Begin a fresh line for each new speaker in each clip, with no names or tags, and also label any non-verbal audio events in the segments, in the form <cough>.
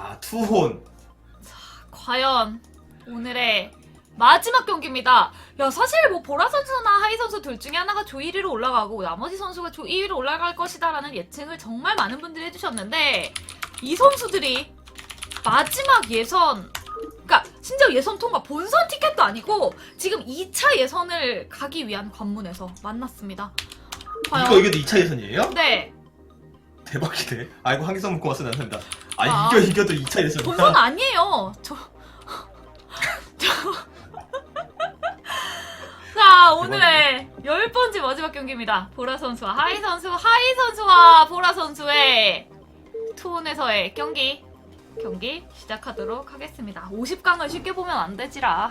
자, 투혼.
과연 오늘의 마지막 경기입니다. 야 사실 뭐 보라 선수나 하이 선수 둘 중에 하나가 조 1위로 올라가고 나머지 선수가 조 2위로 올라갈 것이다라는 예측을 정말 많은 분들이 해주셨는데 이 선수들이 마지막 예선 그러니까 심지어 예선 통과 본선 티켓도 아니고 지금 2차 예선을 가기 위한 관문에서 만났습니다. 과연
이거 이겨도 2차 예선이에요?
네
대박이네. 아이고, 한기성 먹고 왔어, 나선다. 아,
아.
이겨, 이겨도 2차 예선.
본선 아니에요. 저. 저. <laughs> 자, 오늘의 열 번째 마지막 경기입니다. 보라 선수와 하이 선수, 하이 선수와 보라 선수의 투혼에서의 경기. 경기 시작하도록 하겠습니다. 50강을 쉽게 보면 안 되지라.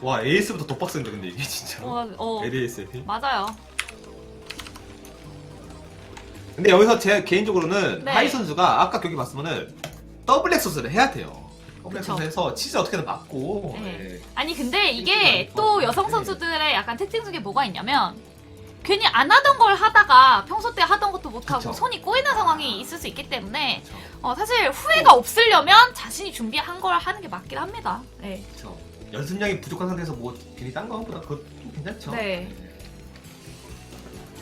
와, 에이스부터 더 빡센데, 근데 이게 진짜.
어, 어
LAS.
맞아요.
근데 여기서 제 개인적으로는
네.
하이 선수가 아까 경기 봤으면은 더블 엑소스를 해야 돼요. 더블
그쵸.
엑소스 해서 치즈 어떻게든 맞고.
네.
예.
아니 근데 이게 또. 여성 선수들의 약간 특징 중에 뭐가 있냐면 괜히 안 하던 걸 하다가 평소 때 하던 것도 못하고
그쵸.
손이 꼬이는 상황이 있을 수 있기 때문에
그쵸.
어, 사실 후회가 없으려면 자신이 준비한 걸 하는 게 맞긴 합니다. 네.
그쵸. 연습량이 부족한 상태에서 뭐 괜히 딴거 하는 것보다 그것도 괜찮죠.
네.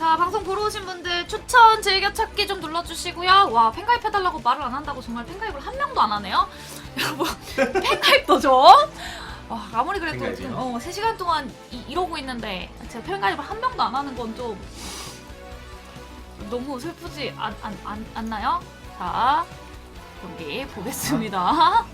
자 방송 보러 오신 분들 추천 즐겨찾기 좀 눌러주시고요. 와 팬가입 해달라고 말을 안 한다고 정말 팬가입을 한 명도 안 하네요. 여러분 팬가입도 좀. 와, 아무리 그래도
팬가입이요?
지금, 어, 3시간 동안 이, 러고 있는데 제가 팬가입을 한 명도 안 하는 건 좀 너무 슬프지 않, 않, 않, 않나요? 자 경기 보겠습니다.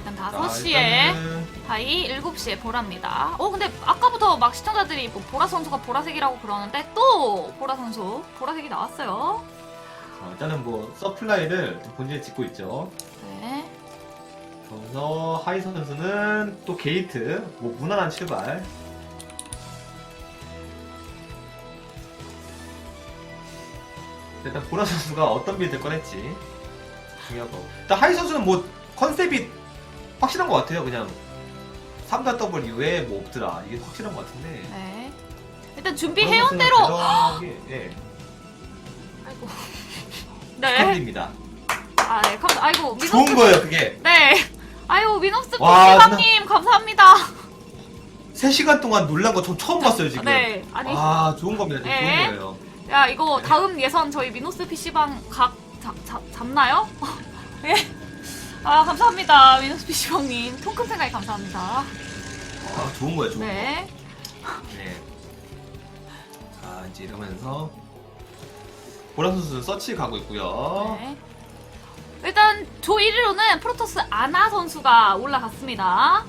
일단
자,
5시에
일단은
하이 7시에 보라입니다. 어 근데 아까부터 막 시청자들이 뭐 보라 선수가 보라색이라고 그러는데 또 보라 선수 보라색이 나왔어요.
자, 일단은 뭐 서플라이를 좀 본진에 짓고 있죠.
네.
그래서 하이 선수는 또 게이트, 뭐 무난한 출발. 일단 보라 선수가 어떤 빌드 꺼냈지 중요하고. 일단 하이 선수는 뭐 컨셉이 확실한 것 같아요. 그냥 3단 더블 이후에 뭐 없더라. 이게 확실한 것 같은데.
네. 일단 준비해온 대로
예, 예.
아이고. <laughs> 네.
축하드립니다.
아, 네. 감 아이고 미노스
좋은 거예요, 그게.
네. 미노스
와,
PC방님 감사합니다.
3시간 동안 놀란 거 저 처음 봤어요, 지금.
네. 아니
아, 좋은 겁니다.
네.
좋은 거예요.
야 이거 다음 예선 저희 미노스 PC방 각 잡, 잡, 잡나요? <laughs> 예. 아 감사합니다 미노스 PC방님 통큰 생각이 감사합니다.
아, 좋은 거예요, 좋은
네.
거. 네. 자, 이제 이러면서 보라 선수는 서치 가고 있고요.
네. 일단 조 1위로는 프로토스 아나 선수가 올라갔습니다.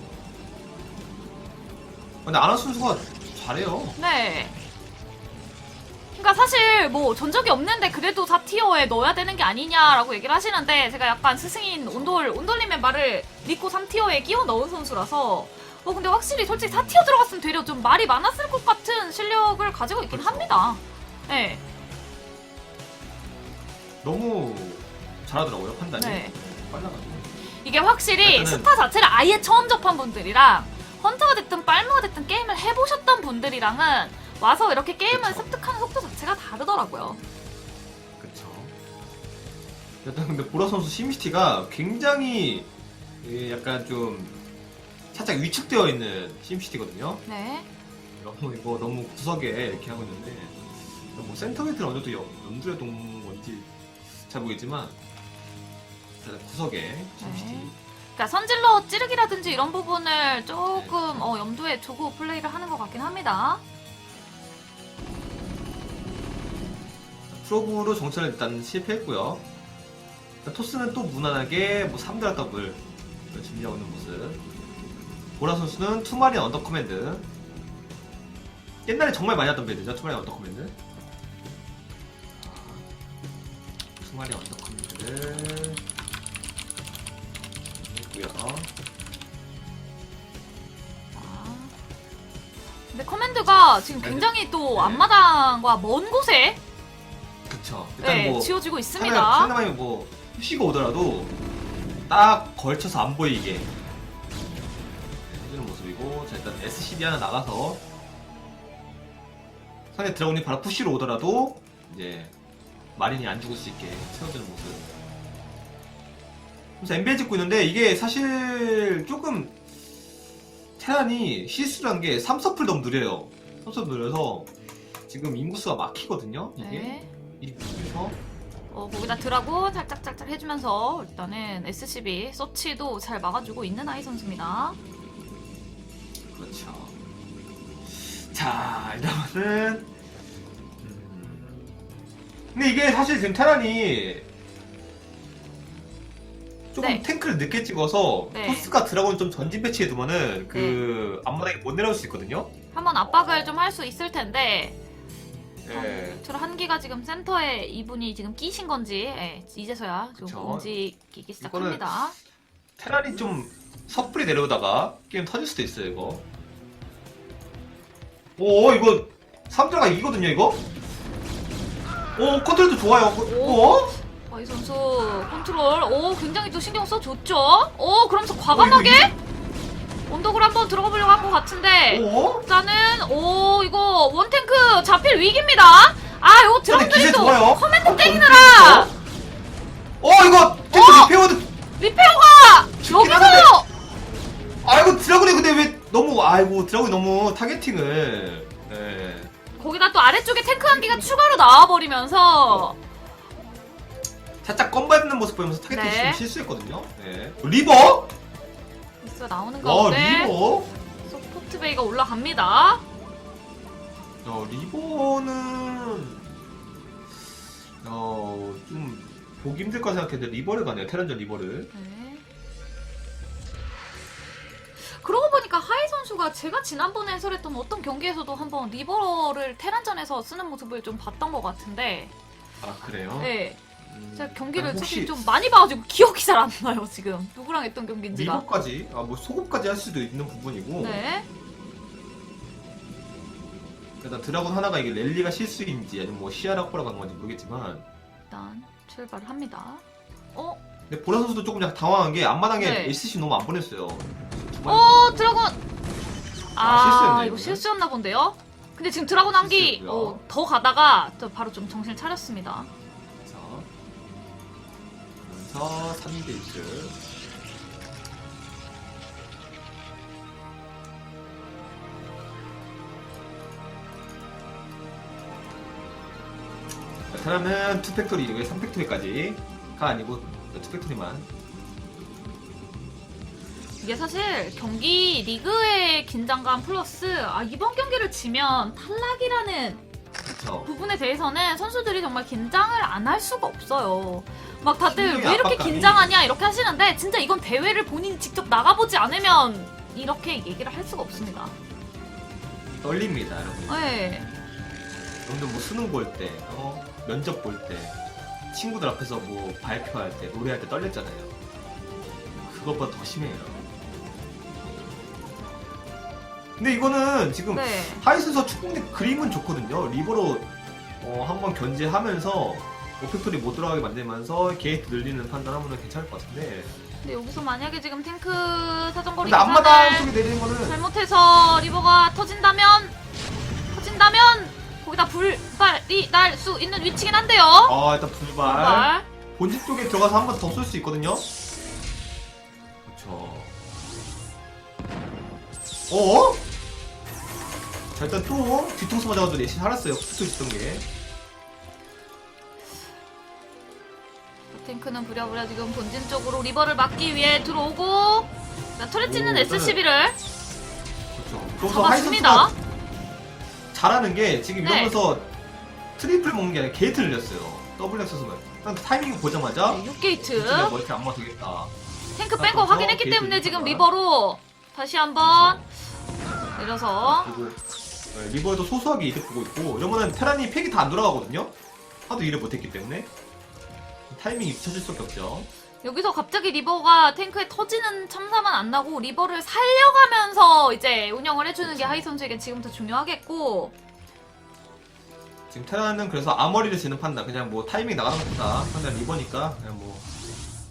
근데 아나 선수가 잘해요.
네. 그러니까 사실 뭐 전적이 없는데 그래도 4티어에 넣어야 되는 게 아니냐라고 얘기를 하시는데 제가 약간 스승인 온돌 온돌님의 말을 믿고 3티어에 끼워 넣은 선수라서 어 근데 확실히 솔직히 4티어 들어갔으면 되려 좀 말이 많았을 것 같은 실력을 가지고 있긴
그렇죠.
합니다. 네.
너무 잘하더라고요, 판단이.
네.
빨라가지고.
이게 확실히
일단은-
스타 자체를 아예 처음 접한 분들이랑 헌터가 됐든 빨무가 됐든 게임을 해보셨던 분들이랑은 와서 이렇게 게임을
그쵸.
습득하는 속도 자체가 다르더라고요.
그쵸. 일단 근데 보라 선수 심시티가 굉장히 예, 약간 좀 살짝 위축되어 있는 심시티거든요.
네.
너무 이거 너무 구석에 이렇게 하고 있는데 뭐 센터 웨이트는 어느 정도 연- 염두에 둔 건지 잘 모르겠지만 일단 구석에 심시티
네. 그러니까 선질러 찌르기라든지 이런 부분을 조금 어, 염두에 두고 플레이를 하는 것 같긴 합니다.
프로브로 정찰을 일단 실패했고요. 토스는 또 무난하게 뭐 3드라 더블 준비하고 있는 모습. 보라 선수는 투마리 언더 커맨드. 옛날에 정말 많이 하던 빌드죠, 투마리 언더 커맨드. 아, 투마리 언더 커맨드. 있고요.
아. 근데 커맨드가 지금
네.
굉장히 또
네.
앞마당과 먼 곳에
그쵸. 일단
네,
뭐
지어지고 있습니다.
상대방이 뭐 휴식 오더라도 딱 걸쳐서 안 보이게 해주는 모습이고 자 일단 SCD 하나 나가서 상대 드라군이 바로 푸시로 오더라도 이제 마린이 안 죽을 수 있게 채워주는 모습 그래서 엠벨 찍고 있는데 이게 사실 조금 테란이 실수한 게 3서플 너무 느려요. 3서플 느려서 지금 인구수가 막히거든요. 이게
네.
이 부분에서
어, 거기다 드라곤 살짝살짝 해주면서 일단은 SCB 서치도 잘 막아주고 있는 아이 선수입니다.
그렇죠. 자 이러면은 음. 근데 이게 사실 지금 테란이 조금
네.
탱크를 늦게 찍어서
네.
토스가 드라곤 좀 전진 배치해 두면은 그 앞마당에 못 내려올 수 있거든요.
한번 압박을 좀 할 수 있을 텐데
예.
저 한기가 지금 센터에 이분이 지금 끼신 건지 예, 이제서야 좀
그쵸.
움직이기 시작합니다.
테란이 좀 섣불리 내려오다가 게임 터질 수도 있어요 이거. 오 이거 3드라가 이기거든요 이거. 오 컨트롤도 좋아요.
오.
오?
아이 선수 컨트롤 오 굉장히 또 신경 써줬죠. 오 그러면서 과감하게 언덕을 한번 들어가 보려고 한것 같은데
오?
일단은 오 이거 원탱크 잡힐 위기입니다. 아 이거 드럼들이 또. 커맨드
어,
땡이느라
어 이거 탱크 리페어드
리페어가 여기서
아이고 드라군이 근데 왜 너무 아이고 드라군이 너무 타겟팅을 예.
거기다 또 아래쪽에 탱크 한 개가 추가로 나와버리면서
살짝 껌 밟는 모습 보면서 타겟팅
네.
좀 실수했거든요. 예. 리버?
나오는
어
가운데
리버?
소프트베이가 올라갑니다.
어 리버는 어좀 보기 힘들 까 생각했는데 리버를 가네요. 테란전 리버를.
네. 그러고 보니까 하이 선수가 제가 지난번에 해설했던 어떤 경기에서도 한번 리버를 테란전에서 쓰는 모습을 좀 봤던 것 같은데,
아 그래요?
네.
음,
제가 경기를
그럼
사실
혹시
좀 많이 봐가지고 기억이 잘 안 나요, 지금. 누구랑 했던 경기인지가.
리버까지 아 뭐 소급까지 할 수도 있는 부분이고.
네.
일단 드라군 하나가 이게 랠리가 실수인지 아니면 뭐 시야라 꼬라 간 건지 모르겠지만
일단 출발을 합니다. 어?
근데 보라 선수도 조금 약간 당황한 게 앞마당에
네.
SC 너무 안 보냈어요. 두.
어, 드라곤! 아,
아,
이거
이거는.
실수였나 본데요? 근데 지금 드라곤 한기
실수였고요.
어, 더 가다가 또 바로 좀 정신을 차렸습니다.
자, 그래서 3게이트. 테라는 2팩토리 이후에 3팩토리까지가 아니고 2팩토리만
이게 사실 경기 리그의 긴장감 플러스 아, 이번 경기를 지면 탈락이라는
그렇죠.
부분에 대해서는 선수들이 정말 긴장을 안 할 수가 없어요. 막 다들 왜 이렇게
압박감이.
긴장하냐 이렇게 하시는데 진짜 이건 대회를 본인이 직접 나가보지 않으면 이렇게 얘기를 할 수가 없습니다.
떨립니다, 여러분.
네.
여러분들 뭐 수능 볼 때, 어? 면접 볼 때, 친구들 앞에서 뭐 발표할 때, 노래할 때 떨렸잖아요. 그것보다 더 심해요. 근데 이거는 지금
네.
하이슨서 축구대 그림은 좋거든요. 리버로 어, 한번 견제하면서 오펙토리 못 들어가게 만들면서 게이트 늘리는 판단하면 괜찮을 것 같은데.
근데 여기서 만약에 지금 탱크 사정거리
근데 앞마당
계산을
내리는 거는
잘못해서 리버가 터진다면 터진다면 거기다 불발이 날 수 있는 위치긴 한데요.
아 일단 불발.
불발.
본진 쪽에 들어가서 한 번 더 쏠 수 있거든요. 그렇죠. 어? 자 일단 또 뒤통수 맞아가지고 내신 살았어요. 붙어 있었던 게.
탱크는 부랴부랴 지금 본진 쪽으로 리버를 막기 위해 들어오고 자, 터렛
오, 일단은
SCB를
그렇죠.
잡았습니다.
하이선수가 잘하는 게 지금
네.
이러면서 트리플 먹는 게 아니라 게이트를 늘렸어요. 더블. 그냥 타이밍 보자마자
네, 6게이트
내가 뭐 이렇게 안 맞겠다.
탱크
아,
뺀거
그렇죠.
확인했기
게이트
때문에 지금. 리버로 다시 한번 내려서
그리고 네, 리버에도 소소하게 이득 보고 있고 이러면은 테란이 팩이 다 안 돌아가거든요. 하도 일을 못했기 때문에 타이밍이 붙여질 수밖에 없죠.
여기서 갑자기 리버가 탱크에 터지는 참사만 안 나고 리버를 살려가면서 이제 운영을 해주는 게 하이 선수에게 지금부터 중요하겠고
지금 테란은 그래서 아머리를 지는 판단 그냥 뭐 타이밍 나가는 것보다 판단 리버니까 그냥 뭐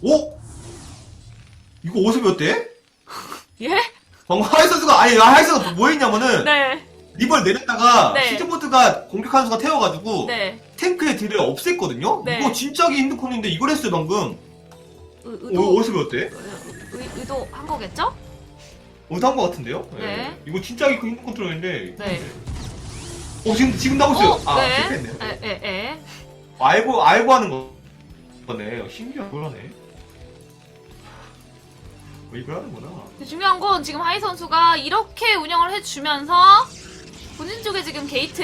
오? 이거 어디서 배웠대? <laughs>
예?
방금 하이 선수가 아니 하이 선수가 뭐 했냐면은
네,
리버를 내렸다가
네.
시즈보드가 공격하는 순간 태워가지고
네.
탱크의 딜을 없앴거든요?
네.
이거 진짜 하기 힘든 콘인데 이걸 했어요 방금
의,
오,
의도
어디서 배웠대?
의, 의도 한 거겠죠?
어디서 한거 같은데요?
네.
이거 진짜 이거 힘든 컨트롤인데.
네.
어, 지금, 지금 나고 있어요.
어,
아,
네.
실패했네요.
에, 에, 에.
알고, 알고 하는 거. 거네. 신기한 걸 하네. 어, 이걸 하는구나.
근데 중요한 건 지금 하이 선수가 이렇게 운영을 해주면서 본진 쪽에 지금 게이트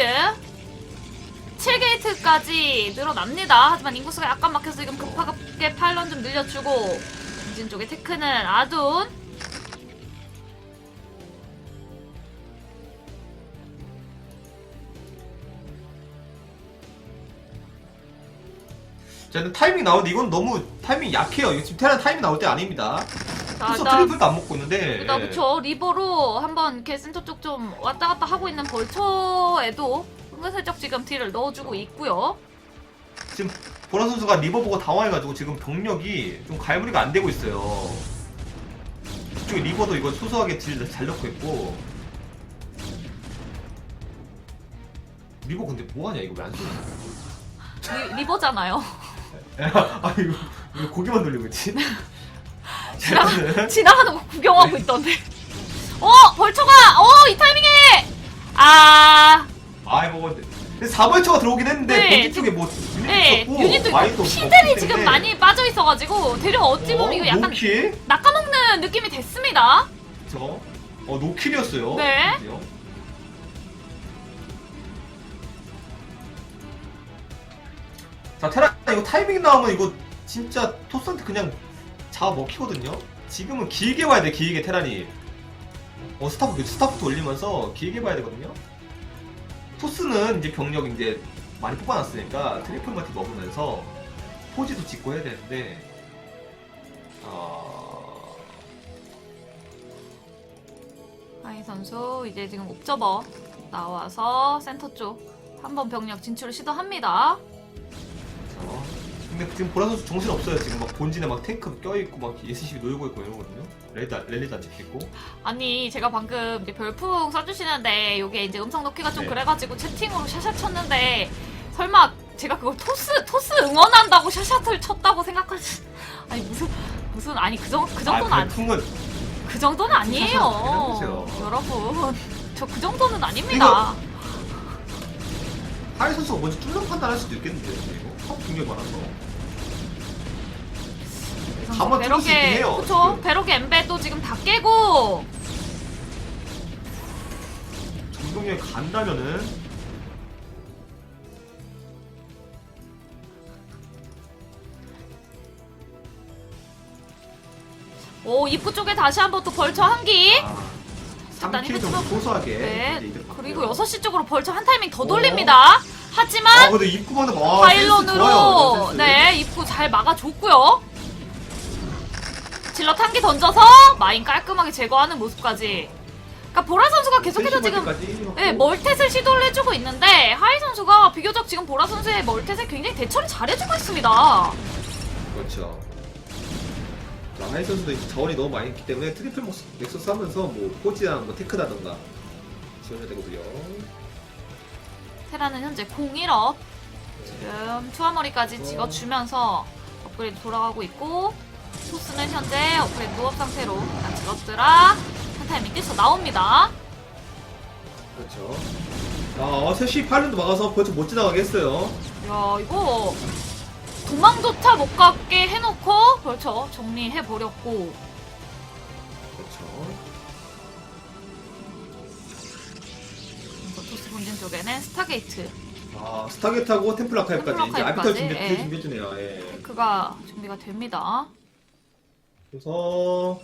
7게이트까지 늘어납니다. 하지만 인구수가 약간 막혀서 지금 급하게 파일런 좀 늘려주고 본진 쪽에 테크는 아둔
저는 타이밍 나오는데 이건 너무 타이밍 약해요. 이거 지금 테란 타이밍 나올 때 아닙니다.
자,
벌써
일단
트리플도 안 먹고 있는데.
일단 그쵸 리버로 한번 이렇게 센터 쪽 좀 왔다 갔다 하고 있는 벌처에도 은근슬쩍 지금 딜을 넣어주고 있고요.
지금 보라 선수가 리버 보고 당황해가지고 지금 병력이 좀 갈무리가 안 되고 있어요. 이쪽에 리버도 이거 소소하게 딜 잘 넣고 있고. 리버 근데 뭐하냐 이거 왜 안 쏘냐?
리, 리버잖아요. <laughs>
아 이거, 이거 고개만 돌리고 있지? <laughs>
지나가,
자, <laughs>
지나가는 거 구경하고 있던데. 어! 벌처가! 어! 이 타이밍에! 아,
아 이거 근데 4벌처가 들어오긴 했는데
네,
본진 쪽에 뭐
네.
유닛도
피들이
없기
지금. 많이 빠져 있어가지고, 대략 어찌 보면
어,
이거 약간
노킬?
낚아먹는 느낌이 됐습니다.
저, 어 노킬이었어요.
네.
심지어. 자 테라 이거 타이밍 나오면 이거 진짜 토스한테 그냥 잡아 먹히거든요. 지금은 길게 봐야 돼 길게 테란이. 어 스타프 스타프도 올리면서 길게 봐야 되거든요. 토스는 이제 병력 이제 많이 뽑아놨으니까 트리플 마티 먹으면서 포지도 짓고 해야 되는데 어...
하이 선수, 이제 지금 옵저버 나와서 센터 쪽 한번 병력 진출을 시도합니다.
어. 근데 지금 보라 선수 정신 없어요. 지금 막 본진에 막 탱크 껴있고 막 SCB 놀고 있고 이러거든요. 안- 랠리도 안 찍히고.
아니 제가 방금 이제 별풍 써주시는데 이게 이제 음성 넣기가 좀
네.
그래가지고 채팅으로 샷샷 쳤는데 설마 제가 그걸 토스 토스 응원한다고 샷샷을 쳤다고 생각하시 아니 무슨 무슨 아니 그, 정, 그 정도는
아,
안,
별풍은
그 정도는 아니에요. 여러분 저 그 정도는 아닙니다
하이 선수가 먼저 뚫는 판단할 수도 있겠는데요. 이거 컵 중계 많아서. 가만 뚫을 수 있긴 해요.
그쵸. 배럭의 엠베도 지금 다 깨고
정동력이 간다면은
오 입구 쪽에 다시 한번 또 벌처 한기
아,
일단
3킬
이거
정도
좀-
소소하게
네
이제 이득
그리고
봤고요.
6시 쪽으로 벌처 한 타이밍 더
오.
돌립니다 하지만
아 근데 입구만 와 센스 좋아요.
파일론으로
센스.
네 입구 잘 막아줬고요. 한개 던져서 마인 깔끔하게 제거하는 모습까지. 그러니까 보라 선수가 계속해서 지금 네. 멀텟을 시도를 해주고 있는데 하이 선수가 비교적 지금 보라 선수의 멀텟에 굉장히 대처를 잘해주고 있습니다.
그렇죠. 자, 하이 선수도 이제 자원이 너무 많이 있기 때문에 트리플 목- 넥서스 하면서 뭐 포지랑 뭐 테크라던가 지원해야 되거든요.
테라는 현재 01업 지금 투하머리까지 찍어주면서 업그레이드 돌아가고 있고 토스는 현재 업그레이드 노업 상태로 일단 질럿들아 한 타이밍 뛰쳐 나옵니다.
그렇죠. 아, 3시 8른도 막아서 벌써 못 지나가게 했어요.
야 이거 도망조차 못 가게 해놓고 그렇죠 정리해 버렸고
그렇죠.
그래서 토스 본진 쪽에는 스타게이트
아, 스타게트하고 템플 아카이브까지 이제
템플
아비탈
아카이브까지,
준비,
예.
준비해주네요. 예.
테크가 준비가 됩니다
그래서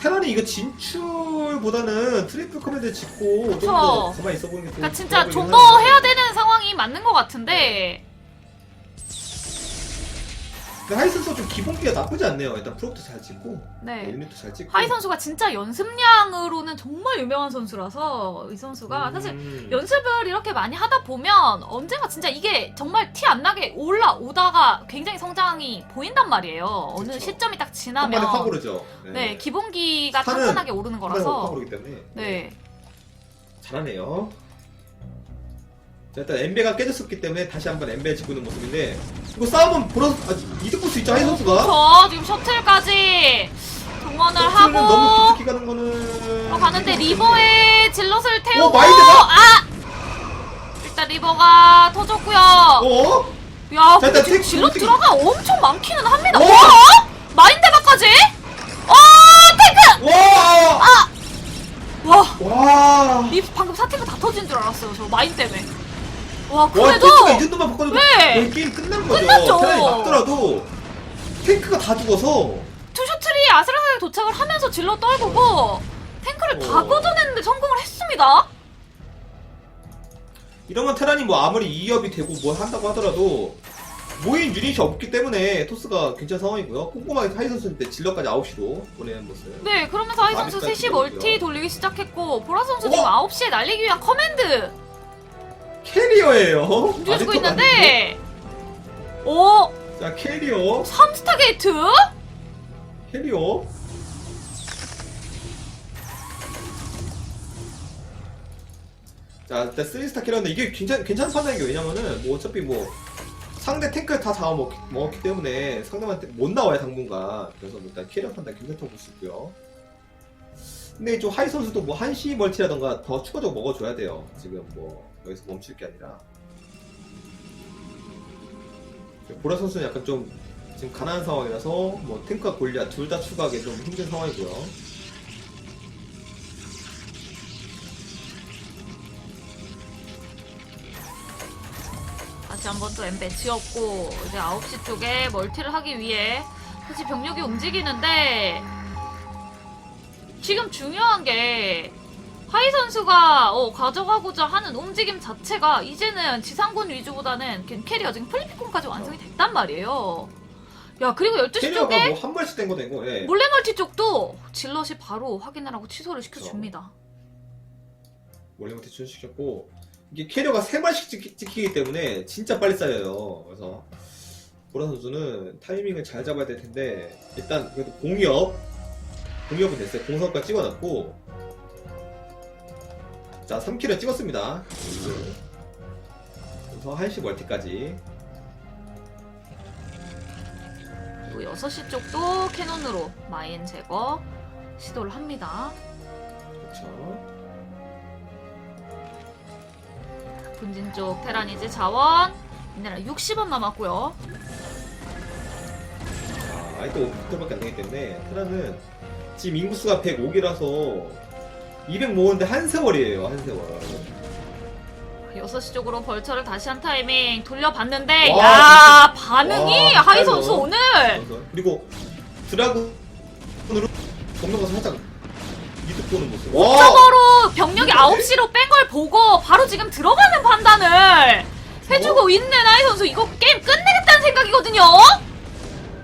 테란이 이거 진출보다는 트리플 커맨드 짓고 좀 더
그쵸.
가만히 있어 보이는 게
그러니까
더
진짜 더
하는데.
해야 되는 상황이 맞는 것 같은데
근데 하이 선수가 좀 기본기가 나쁘지 않네요. 일단 프로도 잘 찍고
네
유닛도 잘 찍고
하이 선수가 진짜 연습량으로는 정말 유명한 선수라서 이 선수가 사실
음.
연습을 이렇게 많이 하다 보면 언젠가 진짜 이게 정말 티 안 나게 올라오다가 굉장히 성장이 보인단 말이에요. 어느
그쵸.
시점이 딱
한
지나면
번에 확 오르죠.
네 기본기가
스타는
탄탄하게 오르는 거라서
오르기 때문에
네
잘하네요. 자, 일단 엠베가 깨졌었기 때문에 다시 한번 엠베 짚고 있는 모습인데 이거 싸움은 보라서 아, 이득 볼 수 있죠 하이 선수가
저 지금 셔틀까지 동원을
셔틀은 너무
하고
깊숙이 가는 거는
어, 가는데 리버에 질럿을 태우고
마인드가?
아! 일단 리버가 터졌고요.
어?
야,
자,
근데
일단
지금 질럿
움직임.
들어가 엄청 많기는 합니다.
어?
어? 마인드가까지? 어, 탱크!
와!
아! 와,
와!
이 방금 사태가 다 터진 줄 알았어요. 저 마인 때문에. 와,
와,
그래도
탱크가 이 정도만 바꿔도
네.
게임 끝난 거죠.
끝났죠.
테란이 막더라도 탱크가 다 죽어서
투셔틀이 아슬아슬하게 도착을 하면서 질럿 떨구고 탱크를 다
어.
걷어내는데 성공을 했습니다.
이러면 테란이 뭐 아무리 2업이 되고 뭐 한다고 하더라도 모인 유닛이 없기 때문에 토스가 괜찮은 상황이고요. 꼼꼼하게 하이 선수인데 질러까지 9시로 보내는 모습.
네, 그러면서 하이 선수
마비까지
3시 멀티. 돌리기 시작했고 보라 선수
어?
지금 9시에 날리기 위한 커맨드
캐리어예요.
움직여주고
아직도
있는데 오!
자 캐리어,
3스타 게이트?
캐리어. 자 일단 3스타 캐리어인데 이게 괜찮 괜찮은 판단이에요. 왜냐면은 뭐 어차피 뭐 상대 탱크를 다 잡아먹기 먹었기 때문에 상대한테 못 나와요 당분간. 그래서 뭐 일단 캐리어 판단 괜찮다고 볼 수 있고요. 근데 좀 하이 선수도 뭐 한시 멀티라던가 더 추가적으로 먹어줘야 돼요. 지금 뭐 여기서 멈출 게 아니라. 보라 선수는 약간 좀 지금 가난한 상황이라서 뭐 탱크와 골리앗 둘 다 추가하기 좀 힘든 상황이고요.
다시 한번 또 엠베 지었고 이제 9시 쪽에 멀티를 하기 위해 다시 병력이 움직이는데 지금 중요한 게 하이 선수가 어, 가져가고자 하는 움직임 자체가 이제는 지상군 위주보다는 걘 캐리어 지금 플리피콘까지 완성이 됐단 말이에요. 야 그리고 12시
캐리어가
쪽에
뭐 한 발씩 된거 되고, 예.
몰래 멀티 쪽도 질럿이 바로 확인을 하고 취소를 시켜줍니다.
원래 못해 준시켰고 이게 캐리어가 세 발씩 찍히, 찍히기 때문에 진짜 빨리 쌓여요. 그래서 보라 선수는 타이밍을 잘 잡아야 될 텐데 일단 그래도 공이업 공이업은 됐어요. 공성까지 찍어놨고 자 3킬을 찍었습니다. 그래서 1시 멀티까지
그리고 6시 쪽도 캐논으로 마인 제거 시도를 합니다.
그렇죠.
본진 쪽 테라니즈 자원 미네랄 60원 남았고요.
아, 아직도 5%밖에 안 되기 때문에 테라는 지금 인구수가 105개라서 200 모으는데 한 세월이에요 한 세월.
6시 쪽으로 벌처를 다시 한 타이밍 돌려봤는데
와,
야 반응이
와,
하이? 선수 오늘.
그리고 드라군으로 가서 살짝 이득 보는 모습.
저거로 병력이
네.
9시로 뺀 걸 보고 바로 지금 들어가는 판단을 해주고 있는 하이 선수. 이거 게임 끝내겠다는 생각이거든요.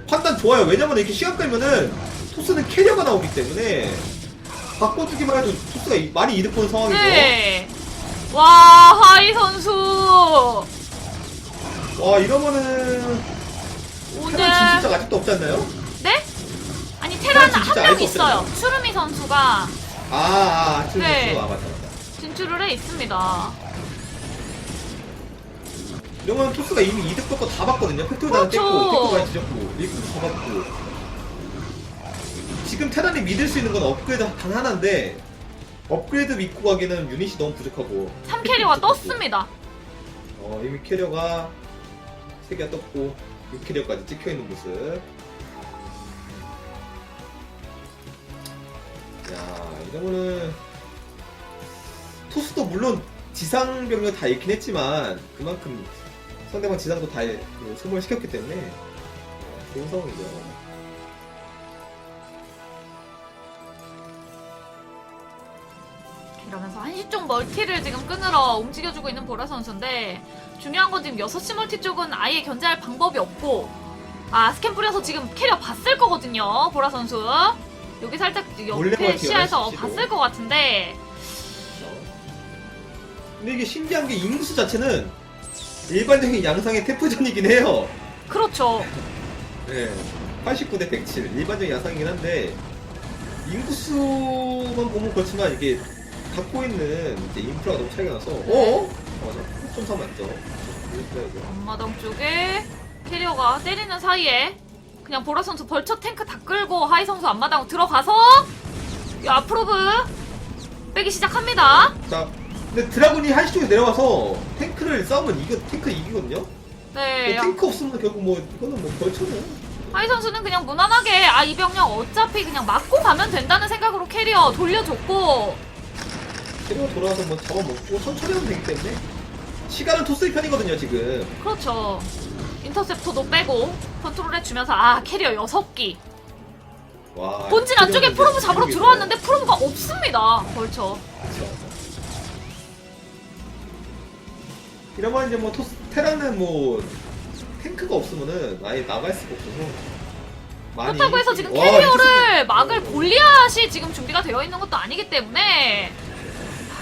판단 좋아요. 왜냐면 이렇게 시간 끌면은 토스는 캐리어가 나오기 때문에 바꿔주기만 해도 토스가 이- 많이 이득 보는 상황이죠
네. 와 하이 선수
와 이러면은
오늘
테란 진짜 아직도 없지 않나요?
네? 아니 테란
테란 진짜
한명
알수
있어요. 추르미 선수가
아 아 지금
네.
아 맞다 맞다
진출을 해 있습니다.
이러면 토스가 이미 이득 받고 다 봤거든요. 팩토리 하나
그렇죠.
뗐고, 팩토리 많이 뒤졌고, 리프도 잡았고. 지금 테란이 믿을 수 있는 건 업그레이드 단 하나인데, 업그레이드 믿고 가기는 유닛이 너무 부족하고.
3캐리어가
부족하고.
떴습니다.
어, 이미 캐리어가 3개가 떴고, 6캐리어까지 찍혀있는 모습. 야 이러면은, 토스도 물론 지상 병력 다 잃긴 했지만, 그만큼 상대방 지상도 다 그, 소모를 시켰기 때문에, 어, 좋은 상황이죠.
이러면서 한시 쪽 멀티를 지금 끊으러 움직여주고 있는 보라 선수인데 중요한 건 지금 6시 멀티 쪽은 아예 견제할 방법이 없고 아 스캔 뿌려서 지금 캐리어 봤을 거거든요 보라 선수 여기 살짝 옆에 시야에서. 봤을 것 같은데
근데 이게 신기한 게 인구수 자체는 일반적인 양상의 태프전이긴 해요.
그렇죠 <laughs>
네. 89대 107 일반적인 양상이긴 한데 인구수만 보면 그렇지만 이게 갖고 있는 이제 인프라가 너무 차이가 나서 어? 맞아. 좀 맞죠? 그래야죠.
앞마당 쪽에 캐리어가 때리는 사이에 그냥 보라 선수 벌처 탱크 다 끌고 하이 선수 앞마당 들어가서 이 앞으로브 빼기 시작합니다.
자, 근데 드라군이 한시 쪽에 내려와서 탱크를 싸우면 이거 탱크 이기거든요.
네,
뭐 탱크 없으면 결국 뭐 이거는 뭐 벌쳐는
하이 선수는 그냥 무난하게 아 이 병력 어차피 그냥 맞고 가면 된다는 생각으로 캐리어 돌려줬고
캐리어 돌아와서 뭐 잡아먹고 천천히 하면 되기 때문에 시간은 토스의 편이거든요 지금.
그렇죠. 인터셉터도 빼고 컨트롤 해주면서 아 캐리어 6기
와.
본진 안쪽에 프로브 잡으러 들어왔는데 프로브가 없습니다.
그쵸. 이러면 이제 뭐 토스 테라는 뭐 탱크가 없으면은 아예 나갈 수가 없어서 많이
그렇다고 해서 지금
와,
캐리어를 막을
어,
골리앗이 지금 준비가 되어 있는 것도 아니기 때문에 아,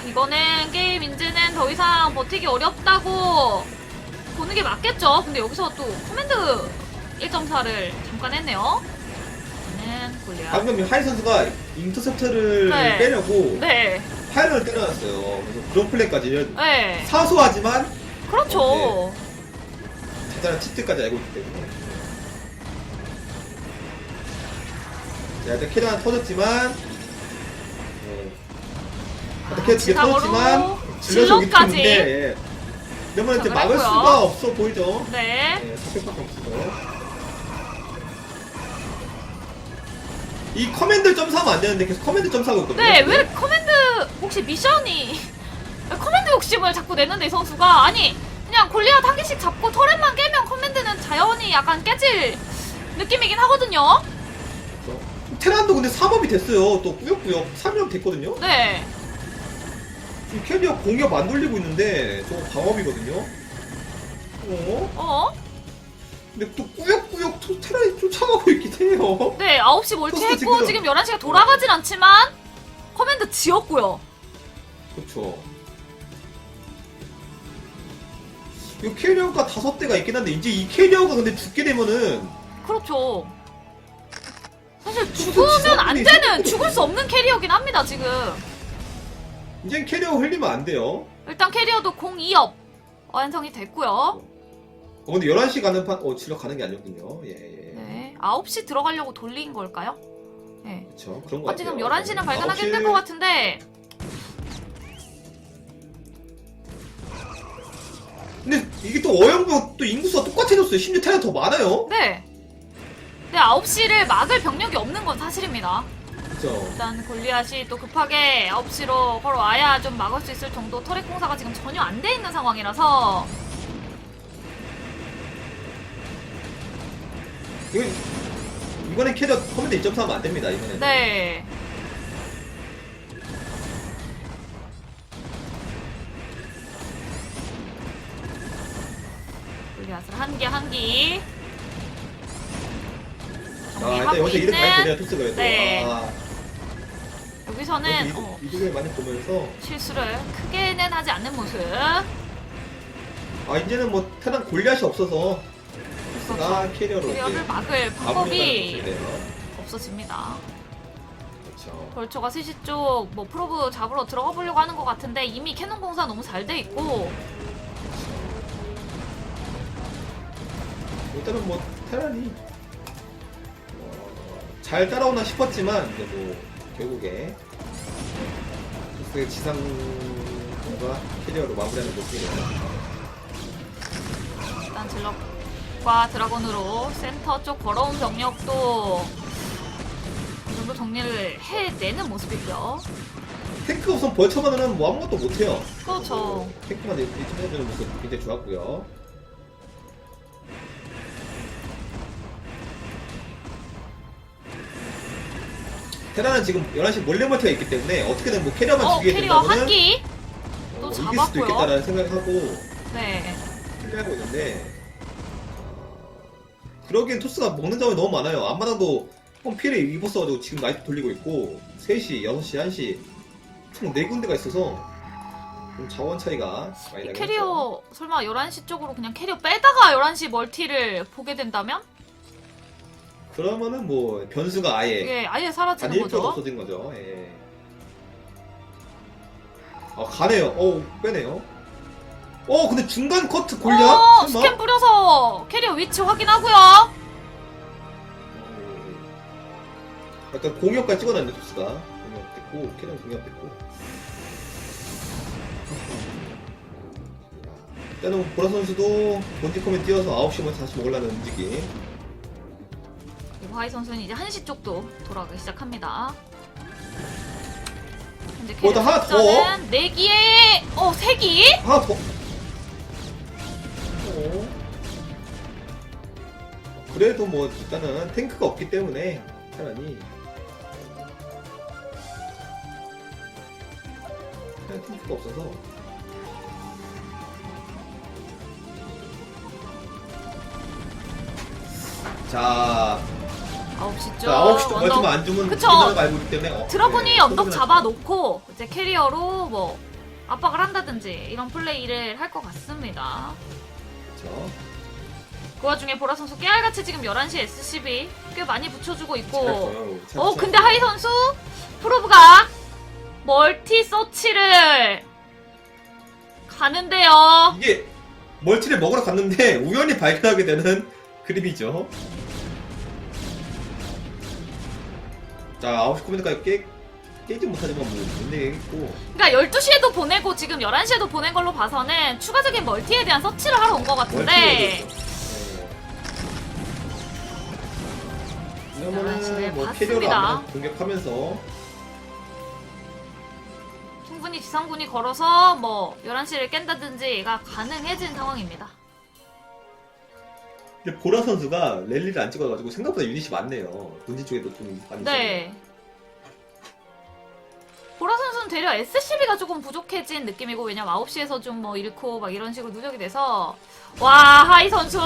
이거는 게임 인지는 더 이상 버티기 어렵다고 보는 게 맞겠죠. 근데 여기서 또 커맨드 1.4를 잠깐 했네요. 골리앗.
방금 하이 선수가 인터셉터를
네.
빼려고
네,
파이널을 때려놨어요. 그래서 그런 플레이까지
네,
사소하지만
그렇죠.
어, 자잘한 팁들까지 알고 있기 때문에 자, 일단 캐리 하나 터졌지만 네. 어떻게 오기
질럿까지.
때문에 예. 이러면 이제 막을
정을
수가
했고요.
없어 보이죠
네.
네, 400밖에 없어요 이 커맨드 점사하면 안 되는데 계속 커맨드 점사하고 있거든요
네, 왜 커맨드 혹시 미션이 커맨드 욕심을 자꾸 내는데 이 선수가 아니 그냥 골리앗 한 개씩 잡고 터렛만 깨면 커맨드는 자연히 약간 깨질 느낌이긴 하거든요.
테란도 근데 3업이 됐어요 또 꾸역꾸역 3업 됐거든요
네,
지금 캐리어 공격 안 돌리고 있는데 저거 방업이거든요. 어?
어,
근데 또 꾸역꾸역 토- 테란이 쫓아가고 있긴 해요.
네 9시 몰티했고
토스트
지금,
지금-
11시가 돌아가진 않지만 커맨드 지었고요.
그렇죠. 이 캐리어가 다섯 대가 있긴 한데 이제 이 캐리어가 근데 죽게 되면은
그렇죠. 사실 죽으면 안 되는 죽을 수 없는 캐리어긴 합니다 지금.
이제 캐리어 흘리면 안 돼요.
일단 캐리어도 02업 완성이 됐고요.
어, 근데 11시 가는 판, 어, 질러 가는 게 아니었군요. 예, 예.
네, 9시 들어가려고 돌린 걸까요? 네.
그렇죠. 그런 거
아,
같아요.
지금 11시는 발견하기
9시
힘들 것 같은데
근데 이게 또 어영부 또 인구수가 똑같아졌어요. 심지어 테란 더 많아요.
네. 네, 9시를 막을 병력이 없는 건 사실입니다.
그렇죠.
일단 골리앗이 또 급하게 9시로 걸어와야 좀 막을 수 있을 정도 터렛 공사가 지금 전혀 안 돼 있는 상황이라서
이번에 캐리어 커맨드 1.4 하면 안 됩니다. 이번에.
네. 골리앗을 한개한 개.
아, 일단 여기서 이득 많이 보네요, 토스가 그래도.
네.
아,
여기서는
이득,
어,
이득을 많이 보면서
실수를 크게는 하지 않는 모습.
아 이제는 뭐 테란 골리앗이 없어서 토스가 캐리어로
캐리어를 막을 방법이. 없어집니다.
그렇죠.
벌초가 스시 쪽 뭐 프로브 잡으러 들어가 보려고 하는 것 같은데 이미 캐논 공사 너무 잘 돼 있고
일단은 뭐 테란이 어, 잘 따라오나 싶었지만 이제 뭐 결국에 토스의 지상과 캐리어로 마무리하는 모습이네요.
일단 질럿과 드라곤으로 센터 쪽 걸어온 병력도 이 정도 정리를 해내는 모습이고요.
탱크가 우선 벌쳐만은 뭐 아무것도 못해요.
그렇죠.
탱크만 이렇게 해주는 모습 굉장히 좋았고요. 테라는 지금 11시 몰래 멀티가 있기 때문에 어떻게든 뭐 캐리어만
어
죽이게
캐리어
된다면
한 끼. 또
이길 수도
잡았고요.
있겠다라는 생각하고
네.
플레이하고 있는데 어, 그러기엔 토스가 먹는 점이 너무 많아요. 앞마당도 홈 피해를 입었어가지고 지금 나이트 돌리고 있고 3시, 6시, 1시 총 4군데가 있어서 좀 자원 차이가 많이
이
나긴.
캐리어 설마 11시 쪽으로 그냥 캐리어 빼다가 11시 멀티를 보게 된다면
그러면은 뭐 변수가 아예
이게 아예 사라지는
단일 표가
거죠.
없어진 거죠. 예. 아 가네요. 어 빼네요. 어 근데 중간 커트 골냐?
어,
설마?
스캔 뿌려서 캐리어 위치 확인하고요.
어, 약간 공격까지 찍어놨네 토스가 공격 됐고 캐논 공격 됐고 일단은 보라 선수도 본디컴에 뛰어서 9시만 다시 먹으려는 움직임
하이 선수는 이제 한시 쪽도 돌아가기 시작합니다. 현재 캐리어
거기다 하나 더?
숫자는 4기에 어 3기?
하나 더 어. 그래도 뭐 일단은 탱크가 없기 때문에 차라리 그냥 탱크가 없어서 자
9시 쪽.
자, 9시 쪽
언덕
멀티만 안 주면
그쵸.
이기는 걸 알고 있기 때문에 어,
드라군이
네,
언덕 잡아놓고 이제 캐리어로 뭐 압박을 한다든지 이런 플레이를 할 것 같습니다.
그렇죠.
그 와중에 보라 선수 깨알같이 지금 11시 SCB 꽤 많이 붙여주고 있고
잘했어요.
잘어
붙였어요.
근데 하이 선수 프로브가 멀티 서치를 가는데요.
이게 멀티를 먹으러 갔는데 우연히 발견하게 되는 그림이죠. 자, 9시 코멘트까지 깨, 깨지 못하지만 뭐, 못 내겠고.
그러니까 12시에도 보내고 지금 11시에도 보낸 걸로 봐서는 추가적인 멀티에 대한 서치를 하러 온 것 같은데
이러면은
11시를
뭐,
봤습니다.
캐리어를 한번 공격하면서,
충분히 지상군이 걸어서 뭐 11시를 깬다든지가 가능해진 상황입니다.
근데 보라 선수가 랠리를 안 찍어가지고 생각보다 유닛이 많네요. 본진 쪽에도 좀 많이
네. 보라 선수는 되려 SCB가 조금 부족해진 느낌이고 왜냐면 9시에서 좀 뭐 잃고 막 이런 식으로 누적이 돼서 와 하이 선수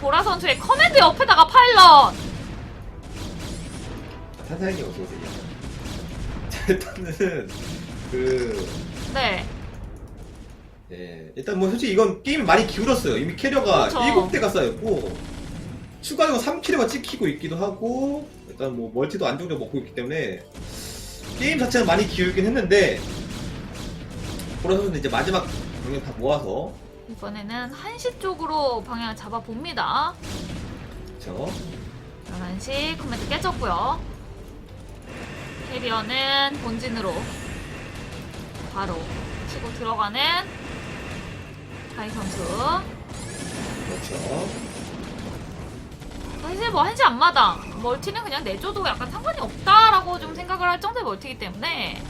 보라 선수의 커맨드 옆에다가 파일럿
탄사형이 어서 오세요. 자, <laughs> 일단은, 그,
네
예, 일단 뭐 솔직히 이건 게임이 많이 기울었어요. 이미 캐리어가
그쵸.
7대가 쌓였고 추가적으로 3킬로가 찍히고 있기도 하고 일단 뭐 멀티도 안정적으로 먹고 있기 때문에 게임 자체는 많이 기울긴 했는데 보라 선수는 이제 마지막 병력 다 모아서
이번에는 한시 쪽으로 방향을 잡아봅니다
그쵸
11시 커맨드 깨졌고요 캐리어는 본진으로 바로 치고 들어가는 하이 선수.
그렇죠.
사실 뭐 한시 앞마당 멀티는 그냥 내줘도 약간 상관이 없다라고 좀 생각을 할 정도의 멀티이기 때문에.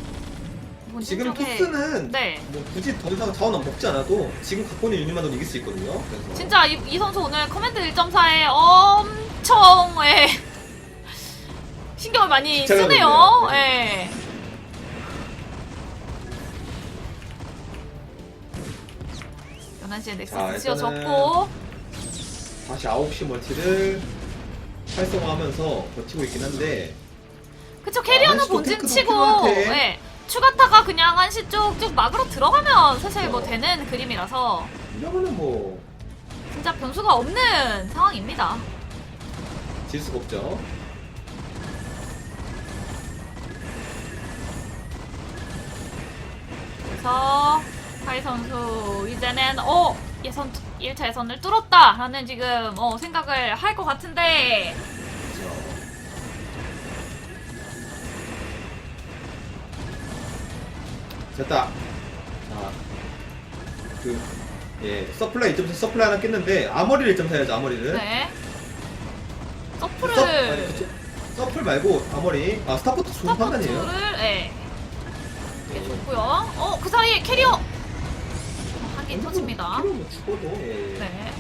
본진
지금 토스는
네.
뭐 굳이 더 이상 자원 안 먹지 않아도 지금 갖고 있는 유닛만으로 이길 수 있거든요. 그래서.
진짜 이, 이 선수 오늘 커맨드 1.4에 엄청 예, <laughs> 신경을 많이 쓰네요.
하
씨의 넥서스
자,
지어졌고
다시 9시 멀티를 활성화하면서 버티고 있긴 한데
그쵸 캐리어는
한시도
본진
탱크도
치고
필요한데.
예. 추가타가 그냥 한시 쪽 쭉 막으로 들어가면 사실 뭐
어.
되는 그림이라서
이러면은 뭐
진짜 변수가 없는 상황입니다.
질 수가 없죠.
그래서 하이 선수 이제는 어 예선 1차 예선을 뚫었다라는 지금 어, 생각을 할 것 같은데.
됐다. 자, 그, 예, 서플라이 1.4 서플라이 하나 깼는데, 아머리를 1.4 해야죠, 아머리를.
네 서프를
서, 아니, 그쵸. 서플 말고, 아머리. 아, 스타포트 좋은 판단이에요.
스타포트를 예 해줬고요. 어 그 사이에 캐리어 터집니다.
필요 뭐 죽어도, 예.
네.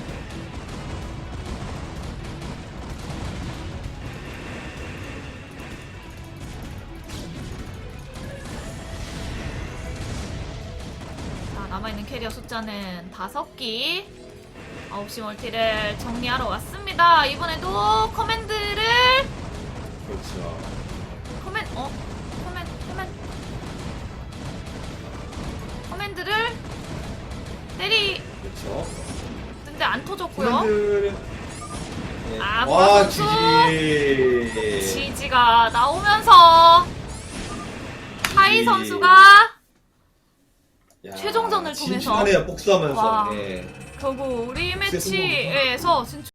자, 남아있는 캐리어 숫자는 다섯 기 9시 멀티를 정리하러 왔습니다. 이번에도 커맨드를
그렇죠.
커맨 어 때리
그렇죠.
근데 안 터졌고요.
예.
아,
와. 지지.
지지가 나오면서 하이. 선수가
야, 야,
최종전을 통해서
진출하네요 복수하면서
와.
예.
결국
복수의
리매치에서 진출